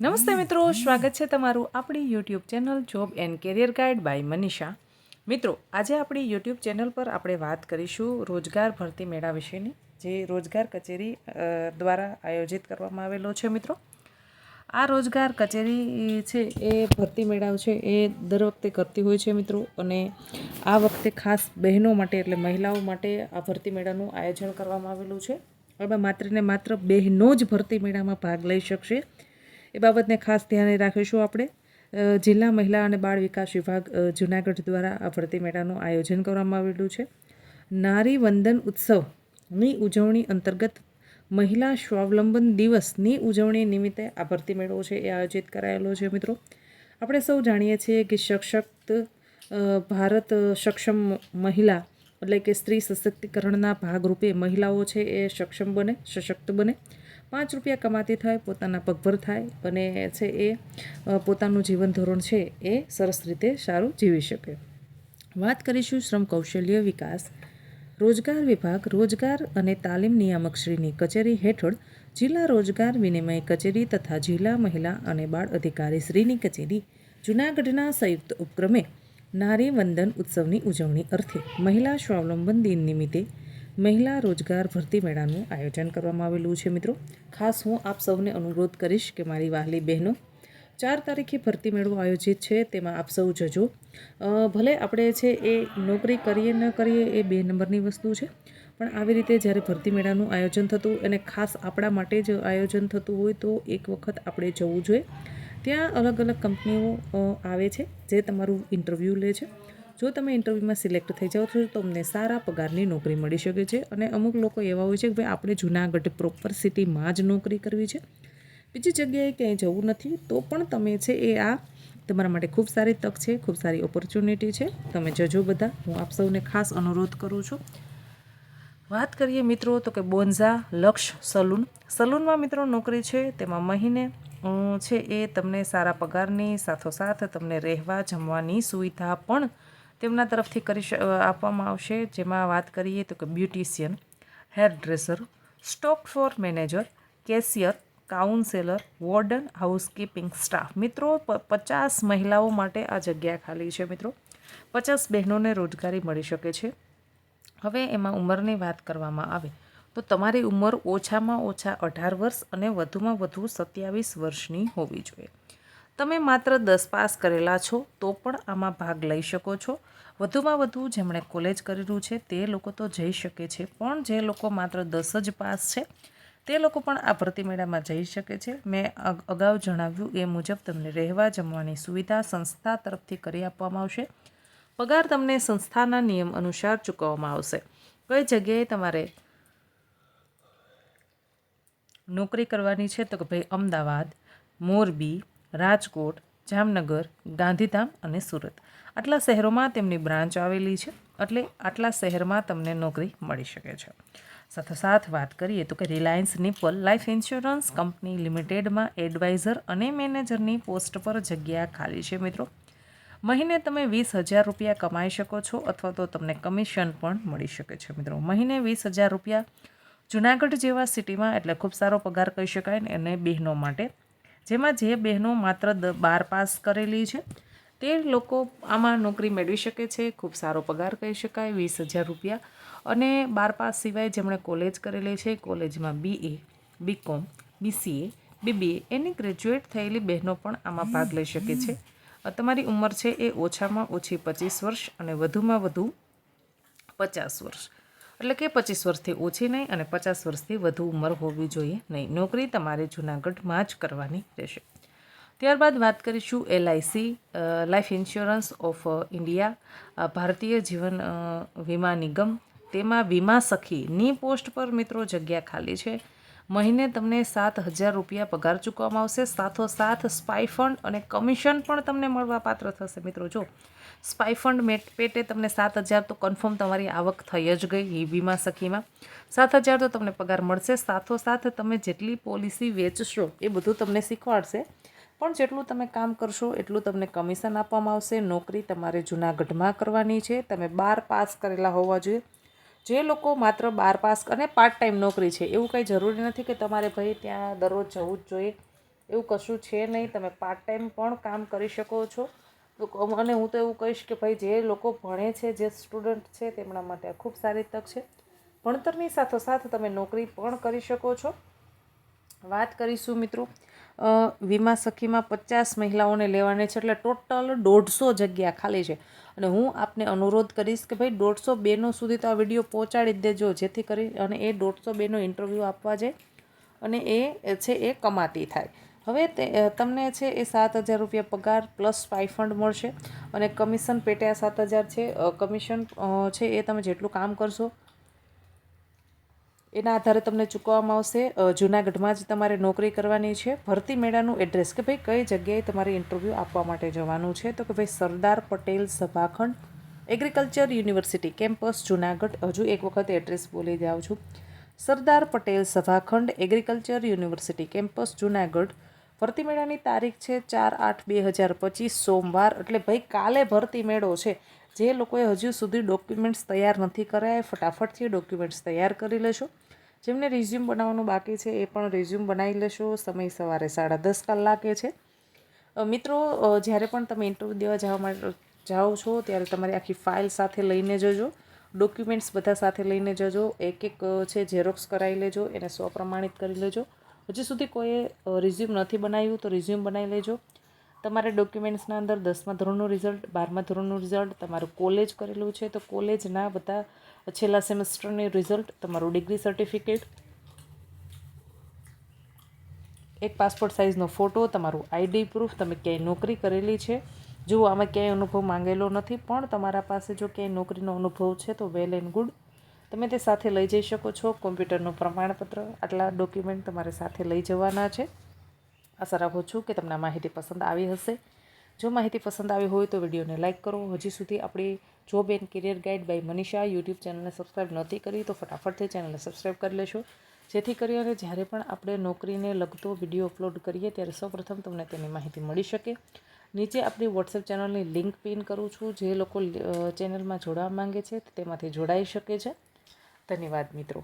નમસ્તે મિત્રો, સ્વાગત છે તમારું આપણી YouTube channel job and career guide by Manisha મિત્રો, આજે આપણી યુટ્યુબ ચેનલ પર આપણે વાત કરીશું રોજગાર ભરતી મેળા વિશેની, જે રોજગાર કચેરી દ્વારા આયોજિત કરવામાં આવેલો છે મિત્રો. આ રોજગાર કચેરી છે, એ ભરતી મેળાઓ છે, એ દર વખતે કરતી હોય છે મિત્રો, અને આ વખતે ખાસ બહેનો માટે એટલે મહિલાઓ માટે આ ભરતી મેળાનું આયોજન કરવામાં આવેલું છે. એમાં માત્ર ને માત્ર બહેનો જ ભરતી મેળામાં ભાગ લઈ શકશે. એ બાબતને ખાસ ધ્યાને રાખીશું આપણે. જિલ્લા મહિલા અને બાળ વિકાસ વિભાગ જુનાગઢ દ્વારા આ ભરતી મેળાનું આયોજન કરવામાં આવેલું છે. નારી વંદન ઉત્સવની ઉજવણી અંતર્ગત મહિલા સ્વાવલંબન દિવસની ઉજવણી નિમિત્તે આ ભરતી મેળો છે એ આયોજિત કરાયેલો છે મિત્રો. આપણે સૌ જાણીએ છીએ કે સશક્ત ભારત સક્ષમ મહિલા એટલે કે સ્ત્રી સશક્તિકરણના ભાગરૂપે મહિલાઓ છે એ સક્ષમ બને, સશક્ત બને. પાંચ રૂપિયા કમાતી થાય, પોતાના પગભર થાય અને છે એ પોતાનું જીવન ધોરણ છે એ સરસ રીતે સારું જીવી શકે. વાત કરીશું શ્રમ કૌશલ્ય વિકાસ. રોજગાર વિભાગ, રોજગાર અને તાલીમ નિયામકશ્રીની કચેરી હેઠળ જિલ્લા રોજગાર વિનિમય કચેરી તથા જિલ્લા મહિલા અને બાળ અધિકારી શ્રીની કચેરી, જૂનાગઢના સંયુક્ત ઉપક્રમે નારી વંદન ઉત્સવની ઉજવણી અર્થે મહિલા સ્વાવલંબન દિન નિમિત્તે મહિલા રોજગાર ભરતી મેળાનું આયોજન કરવામાં આવેલું છે મિત્રો. ખાસ હું આપ સૌને અનુરોધ કરીશ કે મારી વહાલી બહેનો, ચાર તારીખે ભરતી મેળો આયોજિત છે તેમાં આપ સૌ જજો. ભલે આપણે છે એ નોકરી કરીએ ન કરીએ એ બે નંબરની વસ્તુ છે, પણ આવી રીતે જ્યારે ભરતી મેળાનું આયોજન થતું અને ખાસ આપણા માટે જ આયોજન થતું હોય તો એક વખત આપણે જવું જોઈએ. ત્યાં અલગ અલગ કંપનીઓ આવે છે જે તમારું ઇન્ટરવ્યૂ લે છે. જો તમે ઇન્ટરવ્યૂમાં સિલેક્ટ થઈ જાઓ છો તો તમને સારા પગારની નોકરી મળી શકે છે અને અમુક લોકો એવા હોય છે કે ભાઈ, આપણે જુનાગઢ પ્રોપર સિટીમાં જ નોકરી કરવી છે. બીજી જગ્યાએ ક્યાંય જવું નથી, તો પણ તમે છે એ આ તમારા માટે ખૂબ સારી તક છે, ખૂબ સારી ઓપોર્ચ્યુનિટી છે. તમે જજો બધા. હું આપ સૌને ખાસ અનુરોધ કરું છું. વાત કરીએ મિત્રો તો કે બોન્ઝા લક્ષ સલૂન. સલૂનમાં મિત્રો નોકરી છે, તેમાં મહિને છે એ તમને સારા પગારની સાથોસાથ તમને રહેવા, જમવાની સુવિધા પણ તેમના તરફથી કરી આપવામાં આવશે. જેમાં વાત કરીએ તો કે beautician hair dresser stock for manager, cashier, counsellor, warden, housekeeping staff. મિત્રો પચાસ મહિલાઓ માટે આ જગ્યા ખાલી છે મિત્રો. પચાસ બહેનોને રોજગારી મળી શકે છે. હવે એમાં ઉંમરની વાત કરવામાં આવે તો તમારી ઉંમર ઓછામાં ઓછા અઢાર વર્ષ અને વધુમાં વધુ સત્યાવીસ વર્ષની હોવી જોઈએ. તમે માત્ર દસ પાસ કરેલા છો, તો પણ આમાં ભાગ લઈ શકો છો. વધુમાં વધુ જેમણે કોલેજ કરેલું છે, તે લોકો તો જઈ શકે છે, પણ જે લોકો માત્ર દસ જ પાસ છે, તે લોકો પણ આ ભરતી મેળામાં જઈ શકે છે. મેં અગાઉ જણાવ્યું એ મુજબ તમને રહેવા, જમવાની સુવિધા સંસ્થા તરફથી કરી આપવામાં આવશે. પગાર તમને સંસ્થાના નિયમ અનુસાર ચૂકવવામાં આવશે. કઈ જગ્યાએ તમારે નોકરી કરવાની છે, તો કે ભાઈ અમદાવાદ, મોરબી રાજકોટ, જામનગર, ગાંધીધામ અને સુરત. આટલા શહેરોમાં તેમની બ્રાન્ચ આવેલી છે. એટલે આટલા શહેરમાં તમને નોકરી મળી શકે છે. સાથોસાથ વાત કરીએ તો કે Reliance Nippon life insurance company લિમિટેડમાં advisor અને મેનેજરની પોસ્ટ પર જગ્યા ખાલી છે મિત્રો. મહિને તમે વીસ હજાર રૂપિયા કમાઈ શકો છો અથવા તો તમને કમિશન પણ મળી શકે છે મિત્રો. મહિને વીસ હજાર રૂપિયા જુનાગઢ જેવા સિટીમાં એટલે ખૂબ સારો પગાર કહી શકાય ને અને બહેનો માટે જેમાં જે બહેનો માત્ર બાર પાસ કરેલી છે, તે લોકો આમાં નોકરી મેળવી શકે છે, ખૂબ સારો પગાર કહી શકાય, વીસ હજાર રૂપિયા. અને બાર પાસ સિવાય જેમણે કોલેજ કરેલી છે, કોલેજમાં બીએ બીકોમ બીસીએ બીબીએ એની ગ્રેજ્યુએટ થયેલી બહેનો પણ આમાં ભાગ લઈ શકે છે. તમારી ઉંમર છે એ ઓછામાં ઓછી પચીસ વર્ષ અને વધુમાં વધુ પચાસ વર્ષ. એટલે કે પચીસ વર્ષથી ઓછી નહીં અને પચાસ વર્ષથી વધુ ઉંમર હોવી જોઈએ નહીં. નોકરી તમારે જૂનાગઢમાં જ કરવાની રહેશે. ત્યારબાદ વાત કરીશું LIC life insurance of India Bharatiya Jeevan Bima નિગમ. તેમાં વીમા સખીની પોસ્ટ પર મિત્રો જગ્યા ખાલી છે. મહિને તમને સાત હજાર રૂપિયા પગાર ચૂકવવામાં આવશે. સાથોસાથ સ્પાઇફંડ અને કમિશન પણ તમને મળવા પાત્ર થશે મિત્રો. જો સ્પાઇફંડ મેટ પેટે તમને સાત હજાર તો કન્ફર્મ તમારી આવક થઈ જ ગઈ એ વીમા સખીમાં. સાત હજાર તો તમને પગાર મળશે. સાથોસાથ તમે જેટલી પોલિસી વેચશો એ બધું તમને શીખવાડશે. પણ જેટલું તમે કામ કરશો એટલું તમને કમિશન આપવામાં આવશે. નોકરી તમારે જૂનાગઢમાં કરવાની છે. તમે બાર પાસ કરેલા હોવા જોઈએ. જે લોકો માત્ર બાર પાસ અને પાર્ટ ટાઈમ નોકરી છે, એવું કંઈ જરૂરી નથી કે તમારે ભાઈ ત્યાં દરરોજ જવું જ જોઈએ. એવું કશું છે નહીં. તમે પાર્ટ ટાઈમ પણ કામ કરી શકો છો. અને હું તો એવું કહીશ કે ભાઈ જે લોકો ભણે છે, જે સ્ટુડન્ટ છે, તેમના માટે ખૂબ સારી તક છે. ભણતરની સાથોસાથ તમે નોકરી પણ કરી શકો છો. વાત કરીશું મિત્રો. વીમા સખીમાં પચાસ મહિલાઓને લેવાની છે એટલે ટોટલ દોઢસો જગ્યા ખાલી છે. અને હું આપને અનુરોધ કરીશ કે ભાઈ દોઢસો બેનો સુધી તો આ વીડિયો પહોંચાડી દેજો, જેથી કરી અને એ દોઢસો બેનો ઇન્ટરવ્યૂ આપવા જાય અને એ છે એ કમાતી થાય. હવે તે તમને છે એ સાત હજાર રૂપિયા પગાર પ્લસ સ્ટાઇફંડ મળશે અને કમિશન પેટે આ સાત હજાર છે. કમિશન છે એ તમે જેટલું કામ કરશો એના આધારે તમને ચૂકવવામાં આવશે. જુનાગઢમાં જ તમારે નોકરી કરવાની છે. ભરતી મેળાનું એડ્રેસ કે ભાઈ કઈ જગ્યાએ તમારે ઇન્ટરવ્યૂ આપવા માટે જવાનું છે તો કે ભાઈ સરદાર પટેલ સભાખંડ એગ્રીકલ્ચર યુનિવર્સિટી કેમ્પસ જૂનાગઢ. હજુ એક વખત એડ્રેસ બોલી જાઉં છું. સરદાર પટેલ સભાખંડ એગ્રીકલ્ચર યુનિવર્સિટી કેમ્પસ જૂનાગઢ. ભરતી મેળાની તારીખ છે ચાર આઠ બે હજાર પચીસ, સોમવાર. એટલે ભાઈ કાલે ભરતી મેળો છે. જે લોકોએ હજુ સુધી ડોક્યુમેન્ટ્સ તૈયાર નથી કરાયા, ફટાફટથી ડોક્યુમેન્ટ્સ તૈયાર કરી લેશો. જેમને રિઝ્યુમ બનાવવાનું બાકી છે, એ પણ રિઝ્યુમ બનાવી લેશો. સમય સવારે સાડા દસ કલાકે છે. મિત્રો જ્યારે પણ તમે ઇન્ટરવ્યૂ દેવા જવા માટે જાઓ છો, ત્યારે તમારી આખી ફાઇલ સાથે લઈને જજો. ડોક્યુમેન્ટ્સ બધા સાથે લઈને જજો. એક એક છે ઝેરોક્સ કરાવી લેજો. એને સ્વપ્રમાણિત કરી લેજો. હજી સુધી કોઈએ રિઝ્યુમ નથી બનાવ્યું, તો રિઝ્યુમ બનાવી લેજો. તમારે ડોક્યુમેન્ટ્સના અંદર દસમા ધોરણનું રિઝલ્ટ, બારમા ધોરણનું રિઝલ્ટ, તમારું કોલેજ કરેલું છે, તો કોલેજના બધા છેલ્લા સેમેસ્ટરની રિઝલ્ટ, તમારું ડિગ્રી સર્ટિફિકેટ, એક પાસપોર્ટ સાઇઝનો ફોટો, તમારું આઈડી પ્રૂફ, તમે ક્યાંય નોકરી કરેલી છે. જુઓ આમાં ક્યાંય અનુભવ માંગેલો નથી, પણ તમારા પાસે જો ક્યાંય નોકરીનો અનુભવ છે, તો વેલ એન્ડ ગુડ. તમે તે સાથે લઈ જઈ શકો છો. કોમ્પ્યુટરનું પ્રમાણપત્ર, આટલા ડોક્યુમેન્ટ તમારે સાથે લઈ જવાના છે. આશા રાખું છું કે તમને માહિતી પસંદ આવી હશે. જો માહિતી પસંદ આવી હોય તો વિડીયોને લાઇક કરો. હજી સુધી આપણી job and career guide by Manisha YouTube ચેનલને સબસ્ક્રાઈબ નથી કરી તો ફટાફટથી ચેનલને સબસ્ક્રાઈબ કરી લેશો જેથી કરી અને જ્યારે પણ આપણે નોકરીને લગતો વીડિયો અપલોડ કરીએ ત્યારે સૌપ્રથમ તમને તેની માહિતી મળી શકે. નીચે આપણી વોટ્સએપ ચેનલની લિંક પિન કરું છું. જે લોકો ચેનલમાં જોડાવા માંગે છે તેમાંથી જોડાઈ શકે છે. ધન્યવાદ મિત્રો.